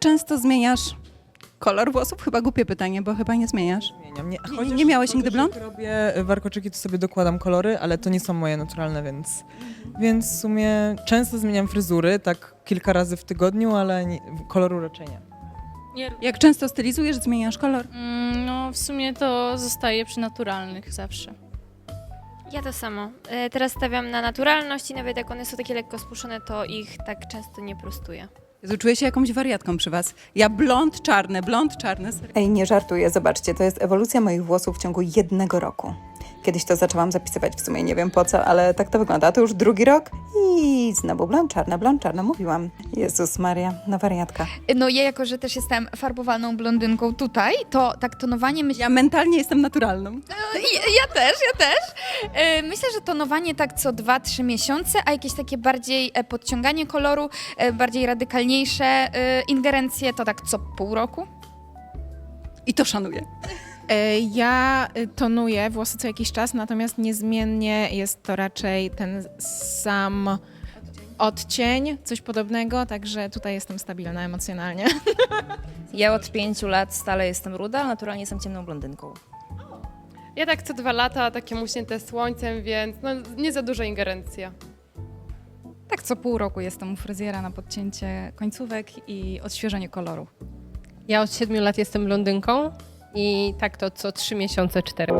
często zmieniasz kolor włosów? Chyba głupie pytanie, bo chyba nie zmieniasz. Zmieniam. Nie, Nie- nie miałeś nigdy blond? Jak robię warkoczyki, to sobie dokładam kolory, ale to nie są moje naturalne, więc, więc w sumie często zmieniam fryzury, tak kilka razy w tygodniu, ale nie, koloru raczej nie. Nie, Jak często stylizujesz, zmieniasz kolor? mm, no w sumie to zostaje przy naturalnych zawsze. Ja to samo. E, Teraz stawiam na naturalność i nawet jak one są takie lekko spuszczone, to ich tak często nie prostuję. Czuję się jakąś wariatką przy was. Ja blond, czarne, blond, serio. Ej, nie żartuję, zobaczcie, to jest ewolucja moich włosów w ciągu jednego roku. Kiedyś to zaczęłam zapisywać, w sumie nie wiem po co, ale tak to wygląda. To już drugi rok i znowu blond czarna, blond czarna, mówiłam. Jezus Maria, no wariatka. No ja jako, że też jestem farbowaną blondynką tutaj, to tak tonowanie myślę... Ja mentalnie jestem naturalną. Ja, ja też, ja też. E, Myślę, że tonowanie tak co 2-3 miesiące, a jakieś takie bardziej e, podciąganie koloru, e, bardziej radykalniejsze ingerencje to tak co pół roku. I to szanuję. E, Ja y, tonuję włosy co jakiś czas, natomiast niezmiennie jest to raczej ten sam odcień, coś podobnego, także tutaj jestem stabilna emocjonalnie. Ja od pięciu lat stale jestem ruda, a naturalnie jestem ciemną blondynką. Ja tak co dwa lata, takie muśnięte słońcem, więc no, nie za duża ingerencja. Tak co pół roku jestem u fryzjera na podcięcie końcówek i odświeżenie koloru. Ja od siedmiu lat jestem blondynką i tak to co trzy miesiące, cztery.